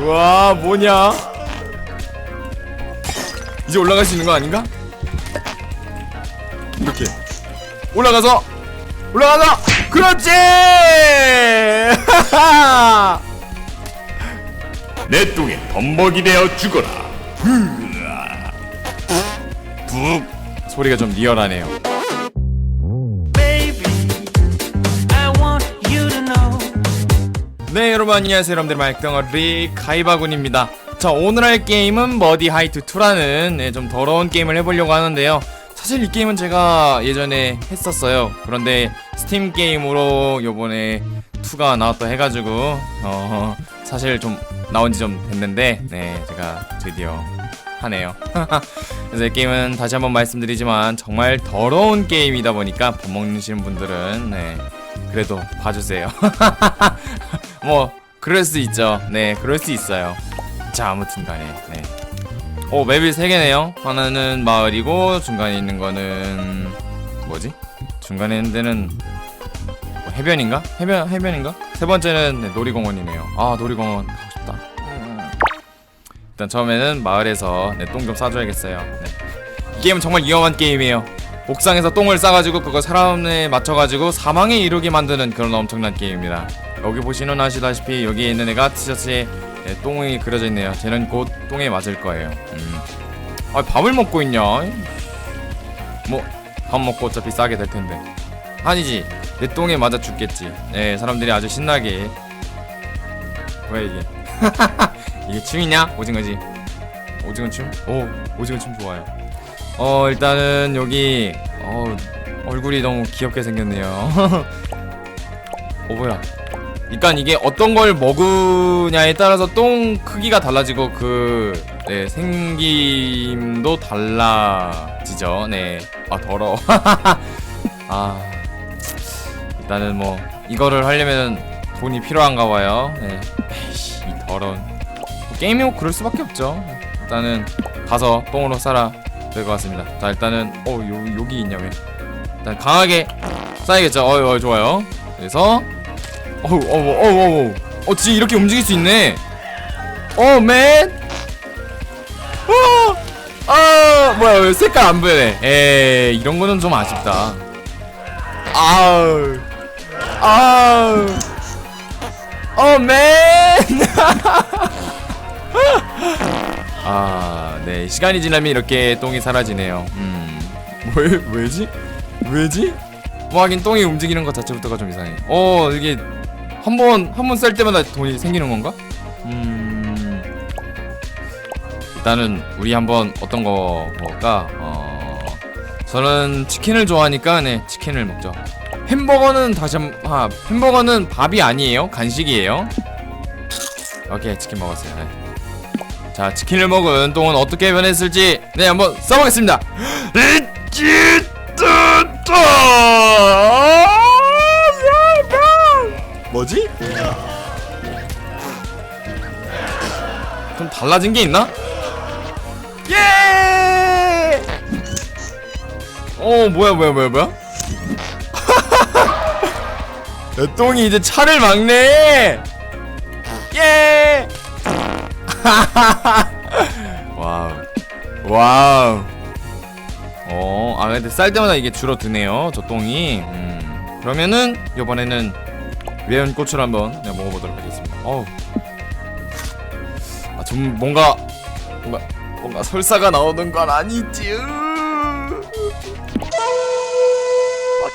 와 뭐냐? 이제 올라갈 수 있는 거 아닌가? 이렇게. 올라가서 올라가서! 그렇지! 내 똥에 범벅이 되어 죽어라. 북 소리가 좀 리얼하네요 네 여러분 안녕하세요. 여러분들 말덩어리 가이바군입니다. 자 오늘 할 게임은 머디 하이트 2라는 네, 좀 더러운 게임을 해보려고 하는데요. 사실 이 게임은 제가 예전에 했었어요. 그런데 스팀 게임으로 요번에 2가 나왔다 해가지고 어 사실 좀 나온 지 좀 됐는데 네 제가 드디어 하네요. 그래서 이 게임은 다시 한번 말씀드리지만 정말 더러운 게임이다 보니까 밥 먹으시는 분들은 네 그래도 봐주세요 뭐 그럴 수 있죠. 네, 그럴 수 있어요. 자, 아무튼간에 네. 오 맵이 세 개네요. 하나는 마을이고 중간에 있는 거는 뭐지? 중간에 있는 데는 뭐 해변인가? 해변 해변인가? 세 번째는 네, 놀이공원이네요. 아 놀이공원 가고 싶다. 일단 처음에는 마을에서 네, 똥좀 싸줘야겠어요. 네. 이 게임은 정말 위험한 게임이에요. 옥상에서 똥을 싸가지고 그거 사람에 맞춰가지고 사망에 이르게 만드는 그런 엄청난 게임입니다. 여기 보시면 아시다시피 여기에 있는 애가 티셔츠에 네, 똥이 그려져 있네요. 쟤는 곧 똥에 맞을 거예요. 음. 아 밥을 먹고 있냐? 뭐 밥 먹고 어차피 싸게 될 텐데. 아니지 내 똥에 맞아 죽겠지. 네 사람들이 아주 신나게. 왜 이게? 이게 춤이냐? 오징어지. 오징어 춤? 오 오징어 춤 좋아요. 어 일단은 여기 어 얼굴이 너무 귀엽게 생겼네요. 어 뭐야? 그러니까 이게 어떤 걸 먹으냐에 따라서 똥 크기가 달라지고 그 네, 생김도 달라지죠. 네. 아 더러워. 아 일단은 뭐 이거를 하려면 돈이 필요한가 봐요. 네. 에이씨 이 더러운 뭐 게임이 뭐 그럴 수밖에 없죠. 일단은 가서 똥으로 싸라 될 것 같습니다. 자 일단은 어 요, 여기 있냐 왜? 일단 강하게 싸야겠죠. 어, 어 좋아요. 그래서 어우 어우 어우 어우 어 진짜 이렇게 움직일 수 있네. 어 맨. 어. 아 뭐야 왜 색깔 안 보여네. 에 이런 거는 좀 아쉽다. 아우 아우 어 맨. 아, 네. 시간이 지나면 이렇게 똥이 사라지네요. 음. 왜, 왜지? 왜지? 뭐 하긴 똥이 움직이는 것 자체부터가 좀 이상해. 어, 이게 한 번, 한 번 쌀 때마다 돈이 생기는 건가? 음. 일단은 우리 한번 어떤 거 먹을까? 어. 저는 치킨을 좋아하니까 네, 치킨을 먹죠. 햄버거는 다시 한, 아, 햄버거는 밥이 아니에요. 간식이에요. 오케이, 치킨 먹었어요. 네. 자 치킨을 먹은 똥은 어떻게 변했을지 네 한번 써보겠습니다 뭐지? 좀 달라진 게 있나? 예! 어 뭐야 뭐야 뭐야 뭐야? 내 똥이 이제 차를 막네! 예! 와우. 와우. 어, 아, 근데 쌀 때마다 이게 줄어드네요. 저 똥이. 음. 그러면은, 이번에는 매운 고추를 한번 그냥 먹어보도록 하겠습니다. 어우. 아, 좀 뭔가, 뭔가, 뭔가 설사가 나오는 건 아니지. 으.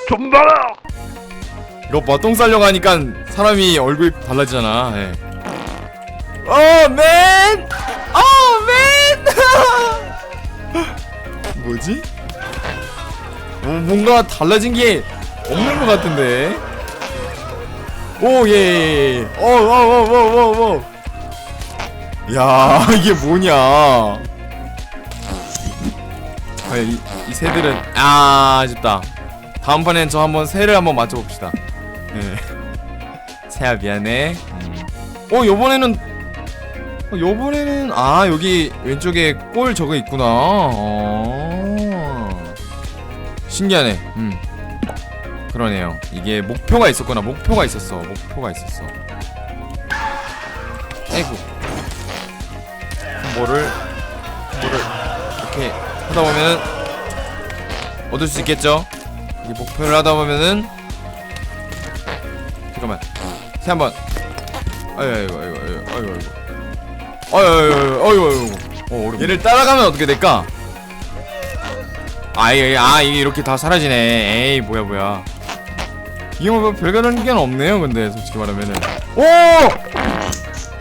좀 봐라. 이거 봐, 똥 싸려고 하니까 사람이 얼굴이 달라지잖아. 예. 어, 맨! 어, 맨! 뭐지? 어, 뭔가 달라진 게 없는 것 같은데. 오, 예, 예, 예. 어, 어, 어, 어, 어, 어. 야, 이게 뭐냐. 아, 이, 이 새들은, 아, 아쉽다. 다음번엔 저 한번 새를 한번 맞춰봅시다. 예. 새야, 미안해. 음. 어, 요번에는 어, 요번에는 아 여기 왼쪽에 골 저거 있구나. 어. 신기하네. 음. 그러네요. 이게 목표가 있었구나. 목표가 있었어. 목표가 있었어. 아이고. 뭐를 뭐를 이렇게 하다 보면은 얻을 수 있겠죠? 이 목표를 하다 보면은 잠깐만 새 한번 아이고 아이고 아이고 아이고 아이고 아이고 아이고 아이고 아이고 어, 어렵네. 얘를 따라가면 어떻게 될까? 아 이게 아 이게 이렇게 다 사라지네 에이 뭐야 뭐야 이게 뭐 별다른 게 없네요 근데 솔직히 말하면은 오!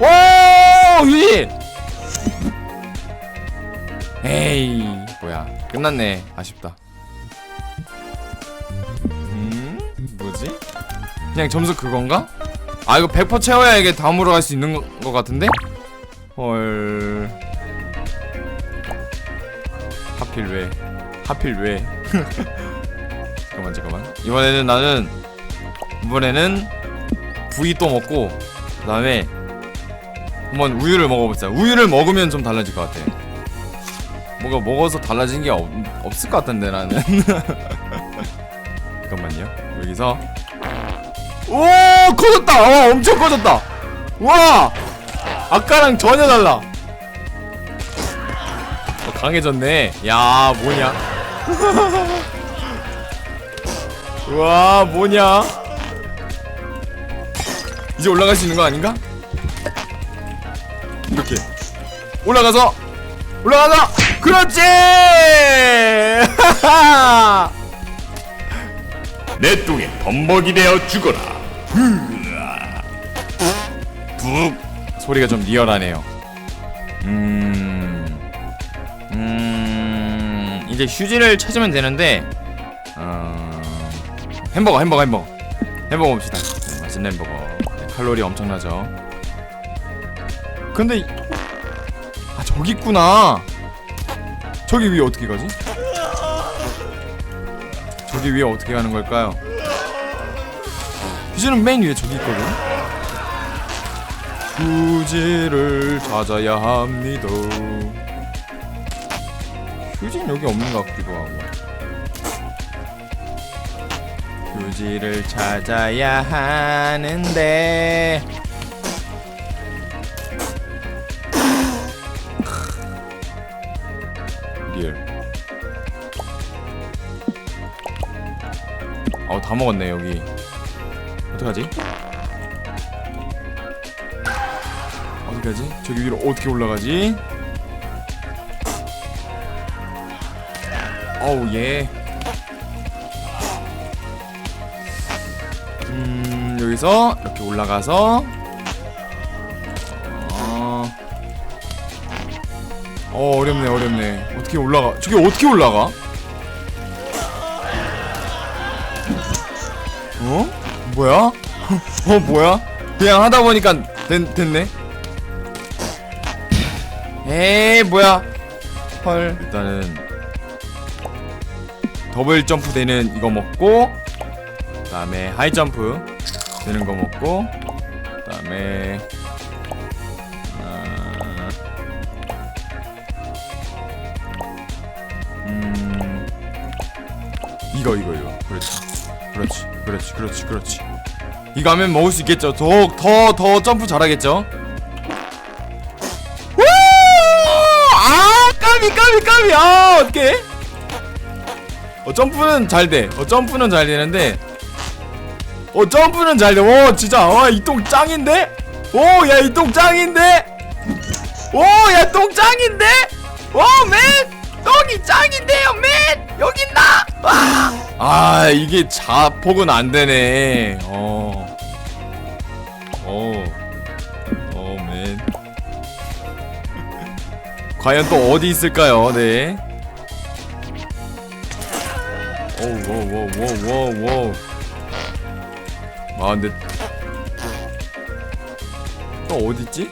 오! 유진! 에이 뭐야 끝났네 아쉽다 음? 뭐지? 그냥 점수 그건가? 아 이거 100% 채워야 이게 다음으로 갈 수 있는 거, 거 같은데? 헐. 하필 왜? 하필 왜? 잠깐만 잠깐만. 이번에는 나는 이번에는 부위 또 먹고 그 다음에 한번 우유를 먹어보자 우유를 먹으면 좀 달라질 것 같아. 뭔가 먹어서 달라진 게 없, 없을 것 같은데 나는. 잠깐만요. 여기서. 오! 커졌다! 어 엄청 커졌다! 와 아까랑 전혀 달라. 어, 강해졌네. 야 뭐냐? 와 뭐냐? 이제 올라갈 수 있는 거 아닌가? 이렇게. 올라가서 올라가서! 그렇지! 내 똥에 범벅이 되어 죽어라. 북 소리가 좀 리얼하네요. 음, 음, 이제 휴지를 찾으면 되는데, 어, 햄버거, 햄버거, 햄버거, 햄버거 봅시다. 네, 맛있는 햄버거. 네, 칼로리 엄청나죠. 근데, 이- 아 저기 있구나. 저기 위에 어떻게 가지? 저기 위에 어떻게 가는 걸까요? 휴지는 맨 위에 저기 있거든. 휴지를 찾아야 합니다. 휴지는 여기 없는 것 같기도 하고. 휴지를 찾아야 하는데. 리얼. 아우 다 먹었네 여기. 어떡하지? 어디 가지? 저기 위로 어떻게 올라가지? 어우 예. 음 여기서 이렇게 올라가서 어, 어 어렵네 어렵네 어떻게 올라가? 저기 어떻게 올라가? 어? 뭐야? 어 뭐야? 그냥 하다 보니까 됐, 됐네. 에이 뭐야? 헐. 일단은 더블 점프 되는 이거 먹고 그다음에 하이 점프 되는 거 먹고 그다음에 아, 음 이거 이거 이거. 그렇지. 그렇지 그렇지 그렇지 그렇지. 이거 하면 먹을 수 있겠죠? 더더더 점프 잘하겠죠 까비 까비. 아 어떡해? 어 점프는 잘돼. 어 점프는 잘 되는데. 어 점프는 잘돼오 진짜. 와이똥 짱인데? 오야 이똥 짱인데? 오야 똥 짱인데? 오맨! 똥이 짱인데요 맨! 여기 있나? 와. 아 이게 자폭은 안 되네. 어 어. 어, 과연 또 어디 있을까요? 네. 오우. 아, 근데. 또 어디 있지?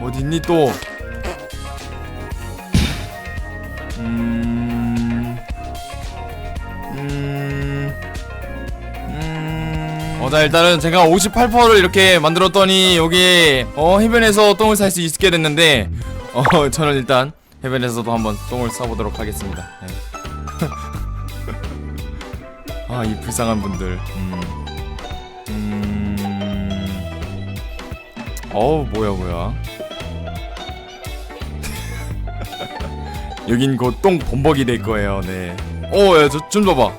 어디 있니 또? 자, 일단은 제가 58%를 이렇게 만들었더니, 여기, 어, 해변에서 똥을 쌀수 있게 됐는데, 어, 저는 일단, 해변에서도 한번 똥을 싸보도록 하겠습니다. 네. 아, 이 불쌍한 분들. 음. 음. 어우 뭐야 뭐야 여긴 곧똥 범벅이 될 거예요 네 어야 저좀 봐봐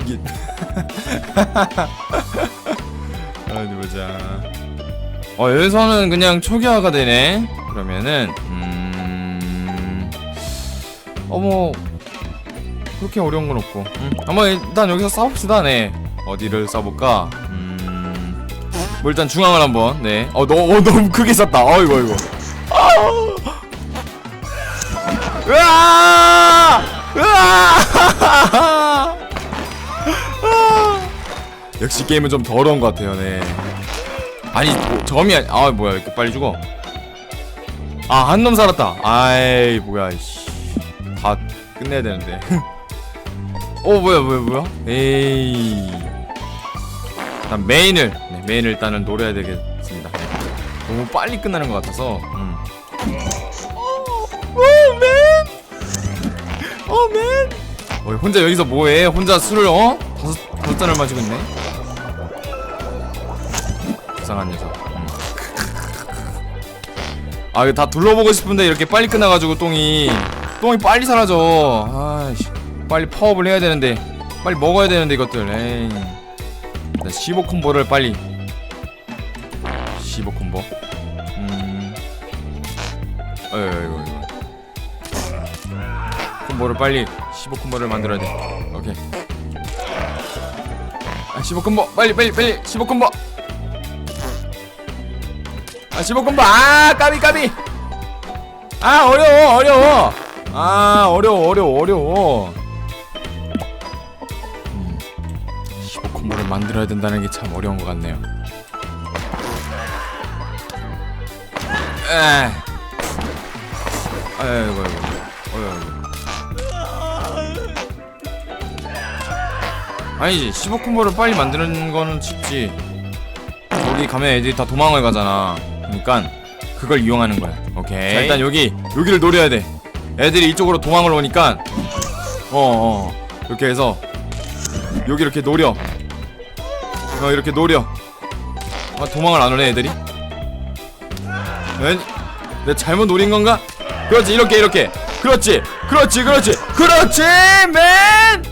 이게 어디 보자. 어 여기서는 그냥 초기화가 되네. 그러면은 음 어머 그렇게 어려운 건 없고. 음, 한번 일단 여기서 싸웁시다. 네. 어디를 싸볼까? 음, 뭐 일단 중앙을 한번. 네 어 너, 어, 너무 크게 쐈다. 어이구 어이구. 으아! 으아 역시 게임은 좀 더러운 것 같아요 네. 아니 뭐, 점이 아니- 아 뭐야 이렇게 빨리 죽어? 아 한 놈 살았다. 아이 뭐야 이씨. 다 끝내야 되는데. 어 뭐야 뭐야 뭐야? 에이. 일단 메인을 네, 메인을 일단은 노려야 되겠습니다. 너무 빨리 끝나는 것 같아서. 음. 오맨! 오맨! 어, 혼자 여기서 뭐해? 혼자 술을 어? 다섯 다섯 잔을 마시고 있네 불쌍한 녀석. 음. 아 이거 다 둘러보고 싶은데 이렇게 빨리 끝나가지고 똥이 똥이 빨리 사라져. 아이씨 빨리 파업을 해야 되는데 빨리 먹어야 되는데 이것들. 에이. 일단 15 콤보를 빨리. 15 콤보? 음. 어이 이거 이거 콤보를 빨리 15 콤보를 만들어야 돼. 오케이. 아15 콤보! 빨리 빨리 빨리! 15 콤보 아15 콤보 아 까비 까비. 아 어려워 어려워. 아 어려워 어려워 어려워. 음, 15 콤보를 만들어야 된다는 게 참 어려운 것 같네요. 에. 아이고 아이고 아이고. 아니지 15 콤보를 빨리 만드는 거는 쉽지. 여기 가면 애들이 다 도망을 가잖아 그러니까 그걸 이용하는 거야. 오케이. 자 일단 여기 여기를 노려야 돼. 애들이 이쪽으로 도망을 오니까. 어 어. 이렇게 해서 여기 이렇게 노려. 어 이렇게 노려. 아 도망을 안 오네 애들이. 웬? 내가 잘못 노린 건가? 그렇지 이렇게 이렇게. 그렇지 그렇지 그렇지. 그렇지 맨!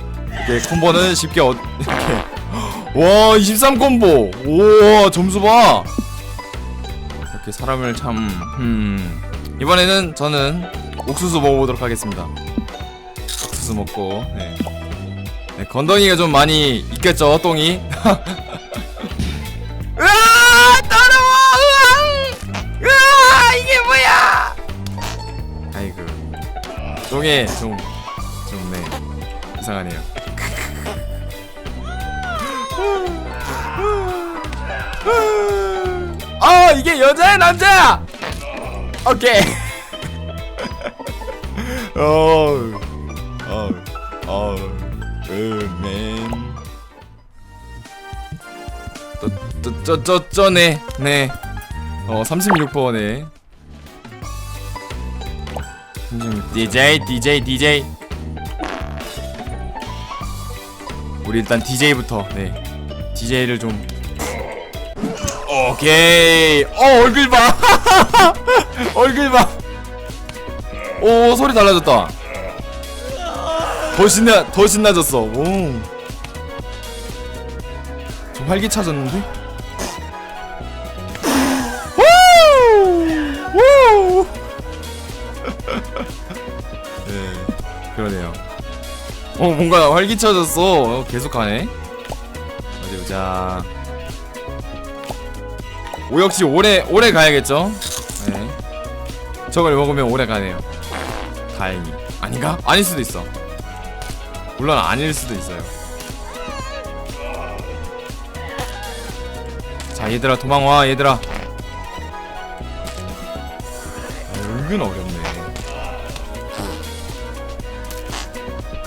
이렇게 콤보는 쉽게 어, 이렇게. 와 23 콤보. 우와 점수 봐 이렇게 사람을 참 음. 이번에는 저는 옥수수 먹어보도록 하겠습니다. 옥수수 먹고 네. 네, 건더기가 좀 많이 있겠죠 똥이? 으아! 좀좀네. 이상하네요. 아 이게 여자야 남자야? 오케이. 어우 어우 어우 으맨. 또또저저저네 네 어 36번에. 36 DJ DJ DJ 우리 일단 DJ부터 네. DJ를 좀 오케이. 어 얼굴 봐. 얼굴 봐 오 소리 달라졌다. 더 신나 더 신나졌어. 오 좀 활기차졌는데? 우! 우! 네 그러네요. 어 뭔가 활기차졌어. 어, 계속하네. 어디 보자 오 역시 오래 오래 가야겠죠? 네. 저걸 먹으면 오래 가네요. 다행히. 아닌가? 아닐 수도 있어. 물론 아닐 수도 있어요. 자 얘들아 도망와 얘들아. 아, 은근 어렵네.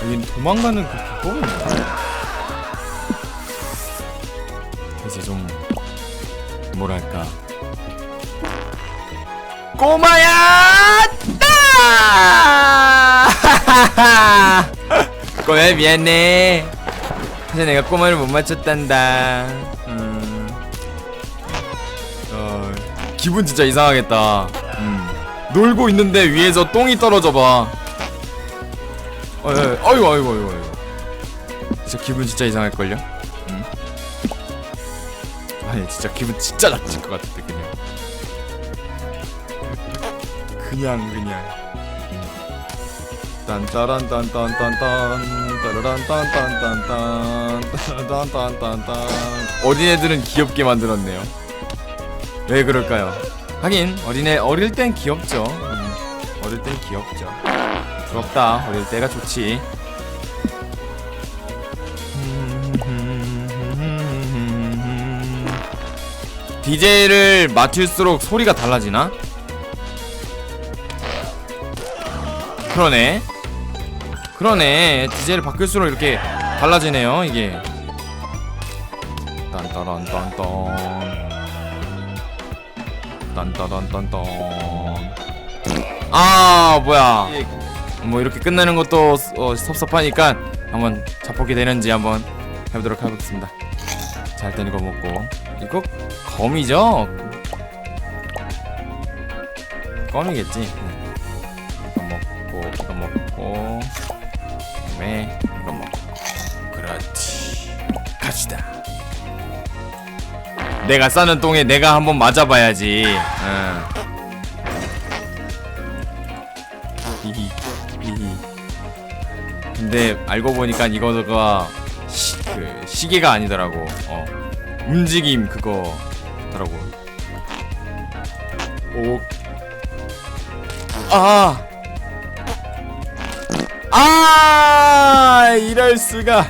여긴 도망가는 그 기법이 뭐야 꼬마야 따 꼬마야 미안해 사실 내가 꼬마를 못 맞췄단다 음. 어, 기분 진짜 이상하겠다. 음. 놀고 있는데 위에서 똥이 떨어져 봐. 어, 예, 예. 아이고, 아이고, 아이고, 아이고. 진짜 기분 진짜 이상할걸요? 음. 아니, 진짜 기분 진짜 나쁠 것 같은데, 그냥. 그냥, 그냥. 딴따란 딴딴딴딴 따라란 딴딴딴딴 따라란딴딴딴 어린애들은 귀엽게 만들었네요 왜 그럴까요? 하긴 어린애 어릴 땐 귀엽죠 음, 어릴 땐 귀엽죠 부럽다 어릴 때가 좋지 DJ를 맞출수록 소리가 달라지나? 그러네. 그러네. DJ를 바뀔수록 이렇게 달라지네요 이게. 딴따란딴딴. 딴따란딴딴. 아 뭐야. 뭐 이렇게 끝내는 것도 어, 섭섭하니까 한번 자폭이 되는지 한번 해보도록 하겠습니다. 자 일단 이거 먹고. 이거 거미죠? 껌이겠지. 네. 먹고 그다음에 이거 먹고 그렇지. 갑시다. 내가 싸는 똥에 내가 한번 맞아봐야지. 응. 히히 근데 알고 보니까 이거가 시, 그 시계가 아니더라고. 어. 움직임 그거더라고. 오. 아! 아! 이럴 수가.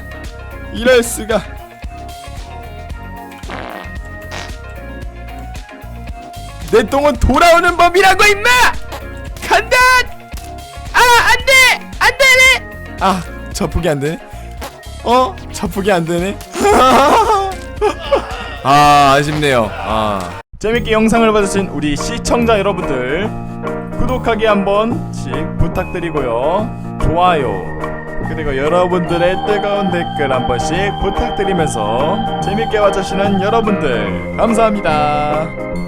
이럴 수가. 내 똥은 돌아오는 법이라고 임마! 간다! 아, 안 돼! 안 되네! 아, 접속이 안 되네. 어? 접속이 안 되네. 아, 아쉽네요. 아. 재밌게 영상을 봐주신 우리 시청자 여러분들 구독하기 한 번씩 부탁드리고요. 좋아요. 그리고 여러분들의 뜨거운 댓글 한 번씩 부탁드리면서 재밌게 봐주시는 여러분들 감사합니다.